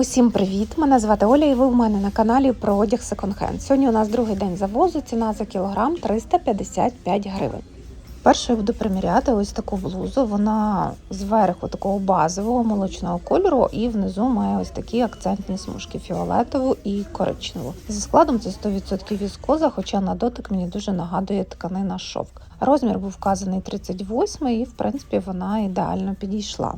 Усім привіт! Мене звати Оля, і ви в мене на каналі про одяг секонд-хенд. Сьогодні у нас другий день завозу. Ціна за кілограм 355 гривень. Першою буду приміряти ось таку блузу. Вона зверху такого базового молочного кольору, і внизу має ось такі акцентні смужки фіолетову і коричневу. За складом це 100% віскоза, хоча на дотик мені дуже нагадує тканина шовк. Розмір був вказаний 38 і в принципі вона ідеально підійшла.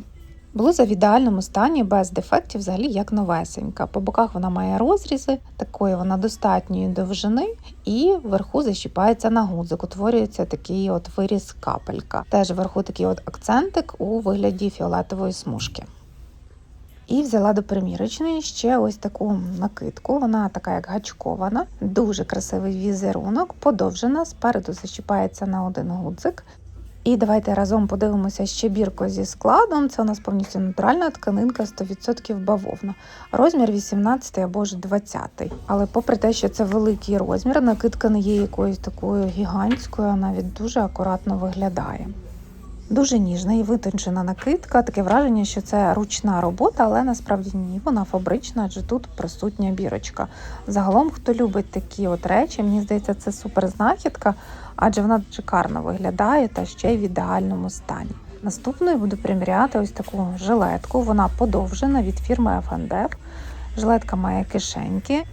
Блуза в ідеальному стані без дефектів, взагалі як новесенька. По боках вона має розрізи, такої вона достатньої довжини, і вверху защіпається на гудзик, утворюється такий от виріз капелька. Теж вверху такий от акцентик у вигляді фіолетової смужки. І взяла до примірочної ще ось таку накидку. Вона така як гачкована, дуже красивий візерунок, подовжена, спереду защіпається на один гудзик. І давайте разом подивимося ще бірку зі складом. Це у нас повністю натуральна тканинка 100% бавовна. Розмір 18 або ж 20. Але попри те, що це великий розмір, накидка не є якоюсь такою гігантською, а навіть дуже акуратно виглядає. Дуже ніжна і витончена накидка. Таке враження, що це ручна робота, але насправді ні, вона фабрична, адже тут присутня бірочка. Загалом, хто любить такі от речі, мені здається, це супер знахідка, адже вона шикарно виглядає та ще й в ідеальному стані. Наступною буду приміряти ось таку жилетку. Вона подовжена від фірми F&F. Жилетка має кишеньки.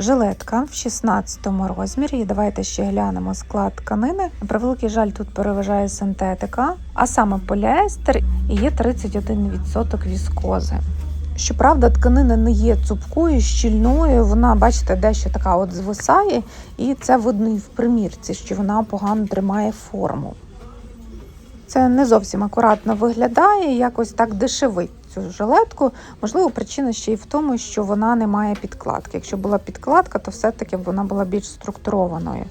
Жилетка в 16 розмірі. Давайте ще глянемо склад тканини. На превеликий жаль, тут переважає синтетика, а саме поліестер і є 31% віскози. Щоправда, тканина не є цупкою, щільною. Вона, бачите, дещо така от звисає, і це видно і в примірці, що вона погано тримає форму. Це не зовсім акуратно виглядає, якось так дешевить цю жилетку. Можливо, причина ще й в тому, що вона не має підкладки. Якщо була підкладка, то все-таки вона була більш структурованою.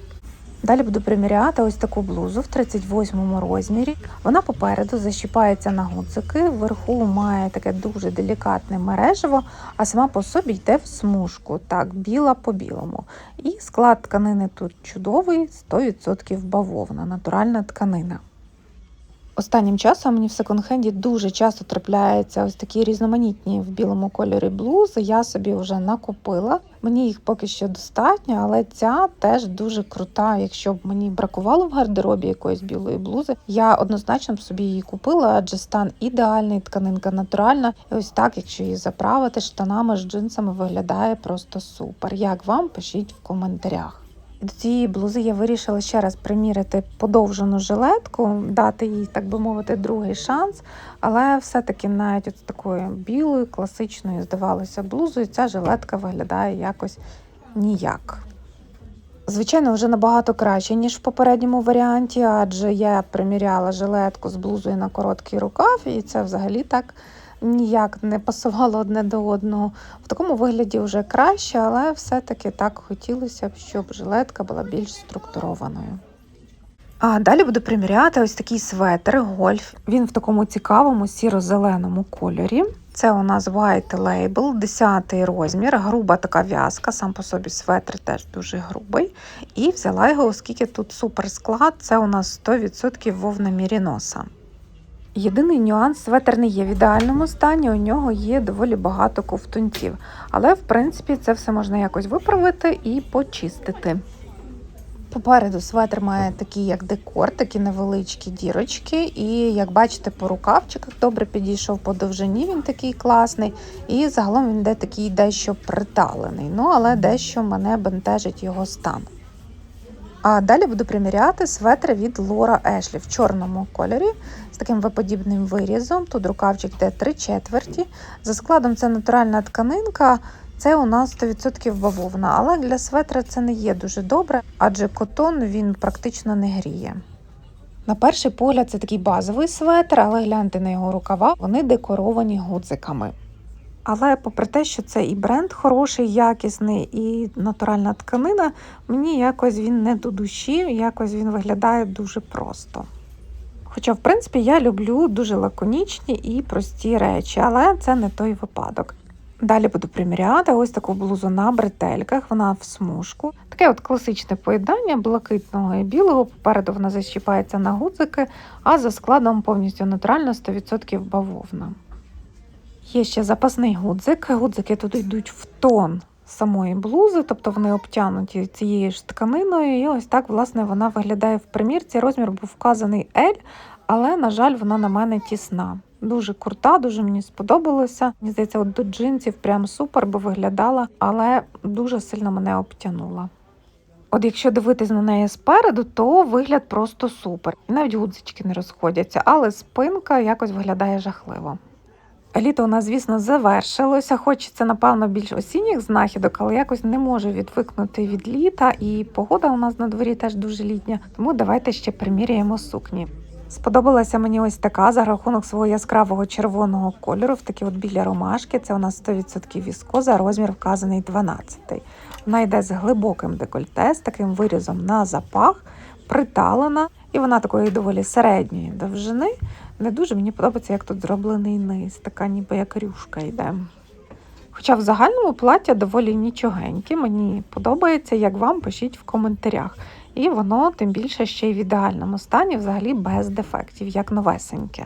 Далі буду приміряти ось таку блузу в 38 розмірі. Вона попереду защіпається на гудзики, вверху має таке дуже делікатне мережево, а сама по собі йде в смужку, так, біла по білому. І склад тканини тут чудовий, 100% бавовна, натуральна тканина. Останнім часом мені в секонд-хенді дуже часто трапляються ось такі різноманітні в білому кольорі блузи. Я собі вже накупила. Мені їх поки що достатньо, але ця теж дуже крута. Якщо б мені бракувало в гардеробі якоїсь білої блузи, я однозначно б собі її купила, адже стан ідеальний, тканинка натуральна. І ось так, якщо її заправити штанами з джинсами, виглядає просто супер. Як вам пишіть в коментарях. До цієї блузи я вирішила ще раз приміряти подовжену жилетку, дати їй, так би мовити, другий шанс. Але все-таки навіть от такою білою, класичною, здавалося, блузою, ця жилетка виглядає якось ніяк. Звичайно, вже набагато краще, ніж в попередньому варіанті, адже я приміряла жилетку з блузою на короткий рукав, і це взагалі так ніяк не пасувало одне до одного. В такому вигляді вже краще, але все-таки так хотілося б, щоб жилетка була більш структурованою. А далі буду приміряти ось такий светр гольф. Він в такому цікавому сіро-зеленому кольорі. Це у нас White Label, 10 розмір, груба така в'язка, сам по собі светр теж дуже грубий. І взяла його, оскільки тут супер склад, це у нас 100% вовна міріноса. Єдиний нюанс светр не є в ідеальному стані, у нього є доволі багато ковтунців. Але, в принципі, це все можна якось виправити і почистити. Попереду светр має такий як декор, такі невеличкі дірочки. І, як бачите, по рукавчиках добре підійшов по довжині, він такий класний. І загалом він йде такий дещо приталений. Ну, але дещо мене бентежить його стан. А далі буду приміряти светр від Лора Ешлі в чорному кольорі таким виподібним вирізом. Тут рукавчик йде 3 четверті. За складом це натуральна тканинка, це у нас 100% бавовна, але для светра це не є дуже добре, адже котон він практично не гріє. На перший погляд, це такий базовий светр, але гляньте на його рукава, вони декоровані гудзиками. Але попри те, що це і бренд хороший, якісний, і натуральна тканина, мені якось він не до душі, якось він виглядає дуже просто. Хоча, в принципі, я люблю дуже лаконічні і прості речі, але це не той випадок. Далі буду приміряти ось таку блузу на бретельках, вона в смужку. Таке от класичне поєднання блакитного і білого. Попереду вона защіпається на гудзики, а за складом повністю натурально 100% бавовна. Є ще запасний гудзик. Гудзики тут йдуть в тон самої блузи, тобто вони обтянуті цією ж тканиною. І ось так, власне, вона виглядає в примірці. Розмір був вказаний L, але, на жаль, вона на мене тісна. Дуже крута, дуже мені сподобалося. Мені здається, от до джинсів прям супер би виглядала, але дуже сильно мене обтянула. От якщо дивитись на неї спереду, то вигляд просто супер. Навіть гудзички не розходяться, але спинка якось виглядає жахливо. Літо у нас, звісно, завершилося. Хочеться, напевно, більш осінніх знахідок, але якось не можу відвикнути від літа, і погода у нас на дворі теж дуже літня. Тому давайте ще приміряємо сукні. Сподобалася мені ось така за рахунок свого яскравого червоного кольору, в такі от білі ромашки. Це у нас 100% віскоза, розмір вказаний 12. Вона йде з глибоким декольте, з таким вирізом на запах, приталена, і вона такої доволі середньої довжини. Не дуже мені подобається, як тут зроблений низ, така ніби як рюшка йде. Хоча в загальному плаття доволі нічогеньке, мені подобається, як вам пишіть в коментарях. І воно тим більше ще й в ідеальному стані, взагалі без дефектів, як новесеньке.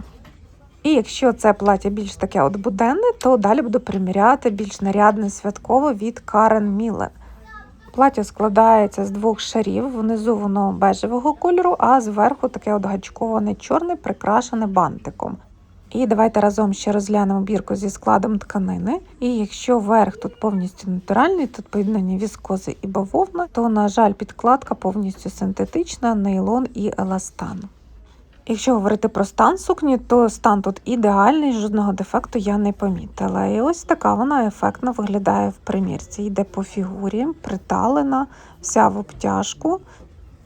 І якщо це плаття більш таке от буденне, то далі буду приміряти більш нарядне святкове від Karen Millen. Плаття складається з двох шарів, внизу воно бежевого кольору, а зверху таке от гачковане чорне, прикрашене бантиком. І давайте разом ще розглянемо бірку зі складом тканини. І якщо верх тут повністю натуральний, тут поєднання віскози і бавовна, то, на жаль, підкладка повністю синтетична, нейлон і еластан. Якщо говорити про стан сукні, то стан тут ідеальний, жодного дефекту я не помітила. І ось така вона ефектно виглядає в примірці. Йде по фігурі, приталена, вся в обтяжку.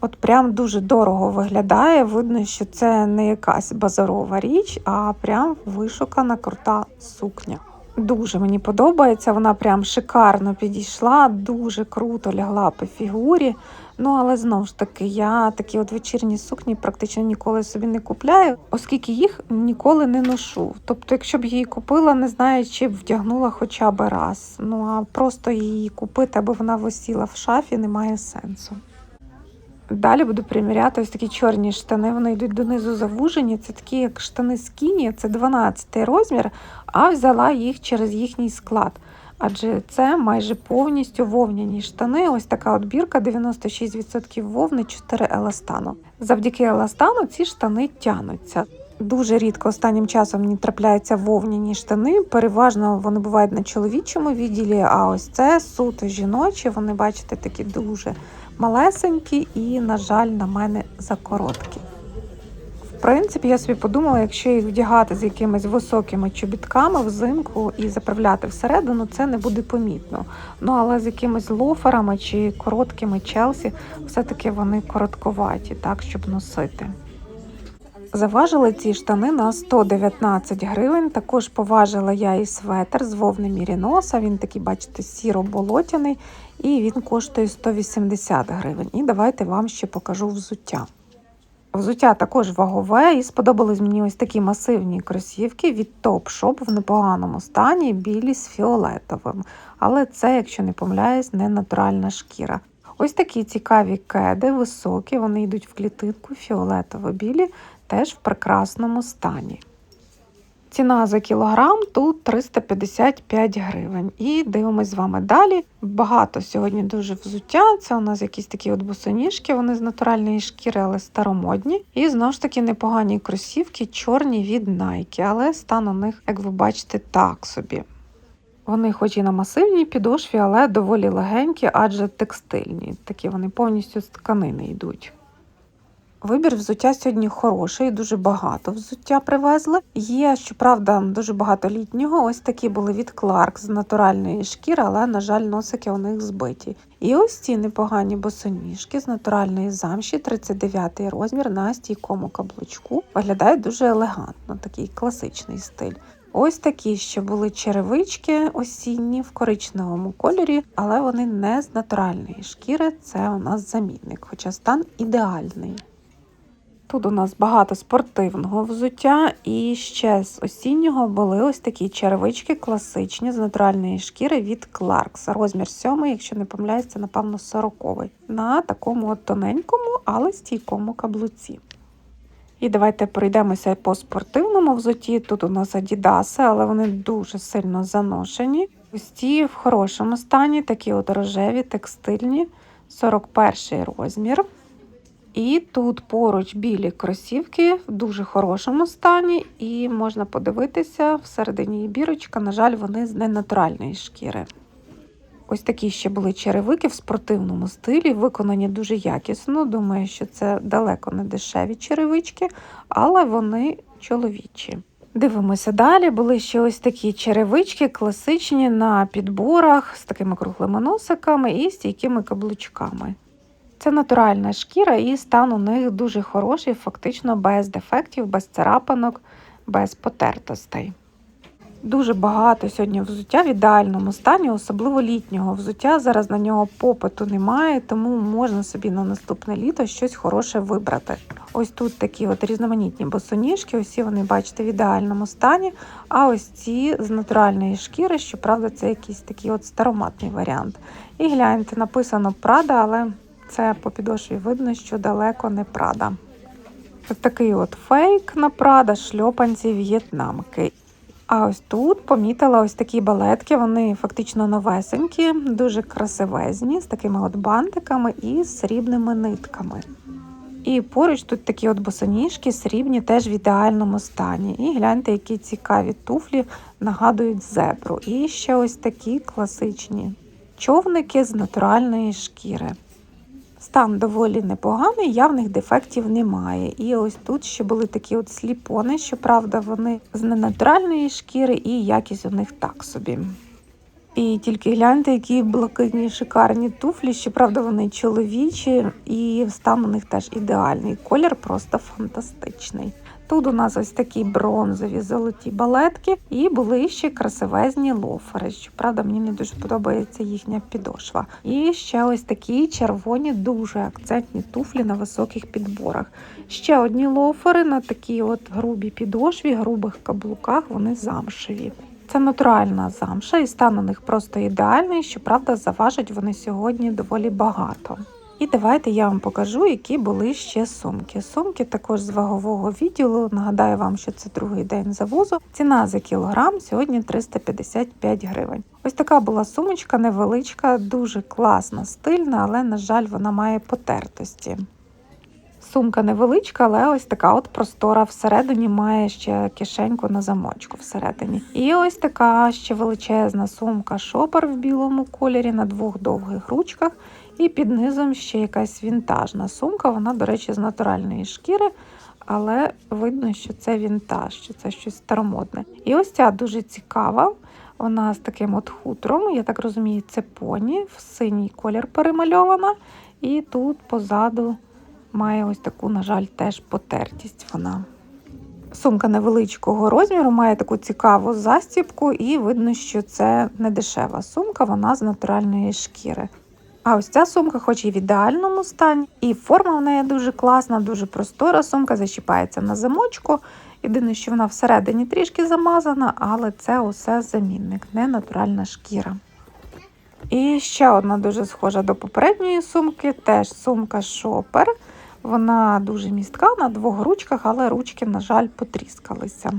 От прям дуже дорого виглядає. Видно, що це не якась базарова річ, а прям вишукана крута сукня. Дуже мені подобається, вона прям шикарно підійшла, дуже круто лягла по фігурі. Ну, але знову ж таки, я такі от вечірні сукні практично ніколи собі не купляю, оскільки їх ніколи не ношу. Тобто, якщо б її купила, не знаю, чи б вдягнула хоча б раз. Ну а просто її купити, аби вона висіла в шафі, немає сенсу. Далі буду приміряти ось такі чорні штани. Вони йдуть донизу завужені. Це такі, як штани скіні, це 12 розмір, а взяла їх через їхній склад. Адже це майже повністю вовняні штани. Ось така от бірка, 96% вовни, 4 еластану. Завдяки еластану ці штани тянуться. Дуже рідко останнім часом мені трапляються вовняні штани. Переважно вони бувають на чоловічому відділі, а ось це суто жіночі. Вони, бачите, такі дуже малесенькі і, на жаль, на мене закороткі. В принципі, я собі подумала, якщо їх вдягати з якимись високими чобітками взимку і заправляти всередину, це не буде помітно. Ну але з якимись лоферами чи короткими челсі, все-таки вони коротковаті, так, щоб носити. Заважили ці штани на 119 гривень. Також поважила я і светр з вовни Міріноса. Він такий, бачите, сіро-болотяний, і він коштує 180 гривень. І давайте вам ще покажу взуття. Взуття також вагове, і сподобались мені ось такі масивні кросівки від Topshop в непоганому стані, білі з фіолетовим. Але це, якщо не помиляюсь, не натуральна шкіра. Ось такі цікаві кеди, високі, вони йдуть в клітинку, фіолетово-білі, теж в прекрасному стані. Ціна за кілограм тут 355 гривень. І дивимось з вами далі. Багато сьогодні дуже взуття. Це у нас якісь такі от босоніжки, вони з натуральної шкіри, але старомодні. І знову ж таки непогані кросівки, чорні від Nike, але стан у них, як ви бачите, так собі. Вони, хоч і на масивній підошві, але доволі легенькі, адже текстильні. Такі вони повністю з тканини йдуть. Вибір взуття сьогодні хороший, дуже багато взуття привезли. Є, щоправда, дуже багато літнього. Ось такі були від Clark з натуральної шкіри, але, на жаль, носики у них збиті. І ось ці непогані босоніжки з натуральної замші, 39 розмір на стійкому каблучку. Виглядає дуже елегантно, такий класичний стиль. Ось такі ще були черевички осінні в коричневому кольорі, але вони не з натуральної шкіри. Це у нас замінник, хоча стан ідеальний. Тут у нас багато спортивного взуття, і ще з осіннього були ось такі черевички класичні з натуральної шкіри від Clarks. Розмір 7, якщо не помиляюсь, це, напевно, 40 На такому от тоненькому, але стійкому каблуці. І давайте пройдемося по спортивному взуті. Тут у нас Адідаси, але вони дуже сильно заношені. Ці в хорошому стані, такі от рожеві, текстильні, 41 розмір. І тут поруч білі кросівки в дуже хорошому стані, і можна подивитися, всередині є бірочка, на жаль, вони з ненатуральної шкіри. Ось такі ще були черевики в спортивному стилі, виконані дуже якісно. Думаю, що це далеко не дешеві черевички, але вони чоловічі. Дивимося далі. Були ще ось такі черевички, класичні на підборах з такими круглими носиками і стійкими каблучками. Це натуральна шкіра, і стан у них дуже хороший, фактично без дефектів, без царапинок, без потертостей. Дуже багато сьогодні взуття в ідеальному стані, особливо літнього взуття. Зараз на нього попиту немає, тому можна собі на наступне літо щось хороше вибрати. Ось тут такі от різноманітні босоніжки, усі вони, бачите, в ідеальному стані. А ось ці з натуральної шкіри, щоправда, це якийсь такий от староматний варіант. І гляньте, написано Прада, але це по підошві видно, що далеко не Прада. Ось такий от фейк на Прада, шльопанці в'єтнамки. А ось тут помітила ось такі балетки, вони фактично новесенькі, дуже красивезні, з такими от бантиками і срібними нитками. І поруч тут такі от босоніжки, срібні, теж в ідеальному стані. І гляньте, які цікаві туфлі нагадують зебру. І ще ось такі класичні човники з натуральної шкіри. Стан доволі непоганий, явних дефектів немає. І ось тут ще були такі от сліпони, щоправда, вони з ненатуральної шкіри, і якість у них так собі. І тільки гляньте, які блакитні шикарні туфлі, щоправда, вони чоловічі, і стан у них теж ідеальний. Колір просто фантастичний. Тут у нас ось такі бронзові золоті балетки, і були ще красивезні лофери. Щоправда, мені не дуже подобається їхня підошва. І ще ось такі червоні, дуже акцентні туфлі на високих підборах. Ще одні лофери на такій от грубій підошві, грубих каблуках, вони замшеві. Це натуральна замша, і стан у них просто ідеальний. Щоправда, заважать вони сьогодні доволі багато. І давайте я вам покажу, які були ще сумки. Сумки також з вагового відділу. Нагадаю вам, що це другий день завозу. Ціна за кілограм сьогодні 355 гривень. Ось така була сумочка невеличка, дуже класна, стильна, але, на жаль, вона має потертості. Сумка невеличка, але ось така от простора всередині має ще кишеньку на замочку всередині. І ось така ще величезна сумка шопер в білому кольорі на двох довгих ручках. І під низом ще якась вінтажна сумка. Вона, до речі, з натуральної шкіри, але видно, що це вінтаж, що це щось старомодне. І ось ця дуже цікава. Вона з таким от хутром, я так розумію, це поні, в синій колір перемальована. І тут позаду має ось таку, на жаль, теж потертість вона. Сумка невеличкого розміру, має таку цікаву застібку, і видно, що це не дешева сумка, вона з натуральної шкіри. А ось ця сумка, хоч і в ідеальному стані, і форма в неї дуже класна, дуже простора. Сумка зачіпається на замочку. Єдине, що вона всередині трішки замазана, але це усе замінник, не натуральна шкіра. І ще одна дуже схожа до попередньої сумки, теж сумка шопер. Вона дуже містка на двох ручках, але ручки, на жаль, потріскалися.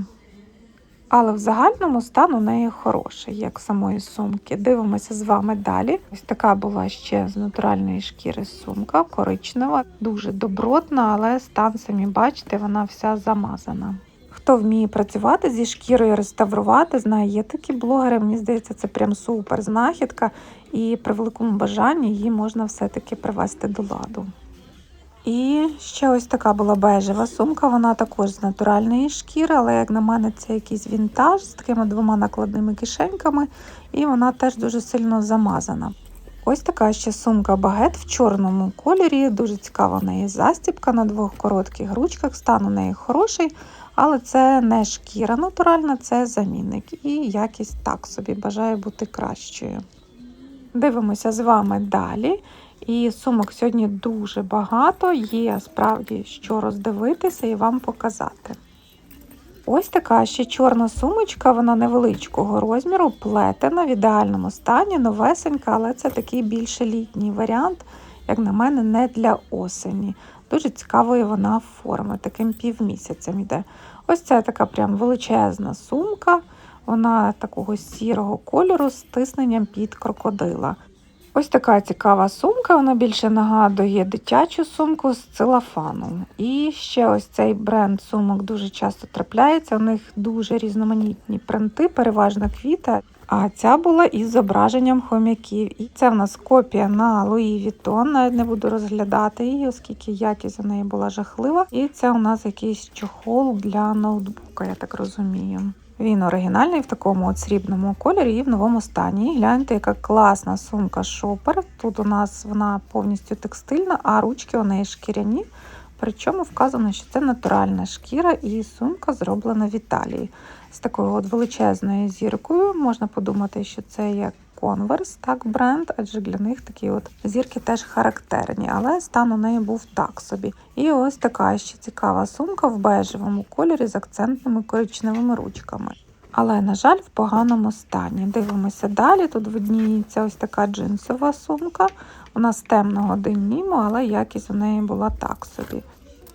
Але в загальному стан у неї хороший, як самої сумки. Дивимося з вами далі. Ось така була ще з натуральної шкіри сумка, коричнева, дуже добротна, але стан, самі бачите, вона вся замазана. Хто вміє працювати зі шкірою, реставрувати, знає, є такі блогери. Мені здається, це прям супер знахідка, і при великому бажанні її можна все-таки привести до ладу. І ще ось така була бежева сумка, вона також з натуральної шкіри, але, як на мене, це якийсь вінтаж з такими двома накладними кишеньками, і вона теж дуже сильно замазана. Ось така ще сумка багет в чорному кольорі. Дуже цікава в неї застібка на двох коротких ручках. Стан у неї хороший, але це не шкіра натуральна, це замінник. І якість так собі бажає бути кращою. Дивимося з вами далі. І сумок сьогодні дуже багато, є справді що роздивитися і вам показати. Ось така ще чорна сумочка, вона невеличкого розміру, плетена в ідеальному стані, новесенька, але це такий більше літній варіант, як на мене, не для осені. Дуже цікавої вона форми, таким півмісяцем йде. Ось це така прям величезна сумка. Вона такого сірого кольору з тисненням під крокодила. Ось така цікава сумка, вона більше нагадує дитячу сумку з целофаном. І ще ось цей бренд сумок дуже часто трапляється. У них дуже різноманітні принти, переважно квіта. А ця була із зображенням хомяків. І це в нас копія на Луї Вітон. Навіть не буду розглядати її, оскільки якість у неї була жахлива. І це у нас якийсь чохол для ноутбука, я так розумію. Він оригінальний в такому от срібному кольорі і в новому стані. І гляньте, яка класна сумка шопер. Тут у нас вона повністю текстильна, а ручки у неї шкіряні. Причому вказано, що це натуральна шкіра і сумка зроблена в Італії. З такою от величезною зіркою. Можна подумати, що це як Converse, так, бренд, адже для них такі от зірки теж характерні, але стан у неї був так собі. І ось така ще цікава сумка в бежевому кольорі з акцентними коричневими ручками. Але, на жаль, в поганому стані. Дивимося далі. Тут видніється ось така джинсова сумка. Вона з темного деніму, але якість у неї була так собі.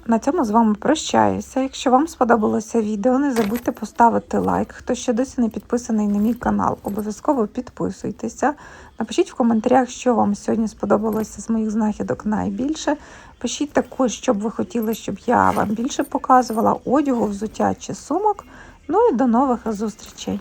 На цьому з вами прощаюся. Якщо вам сподобалося відео, не забудьте поставити лайк. Хто ще досі не підписаний на мій канал, обов'язково підписуйтеся. Напишіть в коментарях, що вам сьогодні сподобалося з моїх знахідок найбільше. Пишіть також, що б ви хотіли, щоб я вам більше показувала одягу, взуття чи сумок. Ну і до нових зустрічей!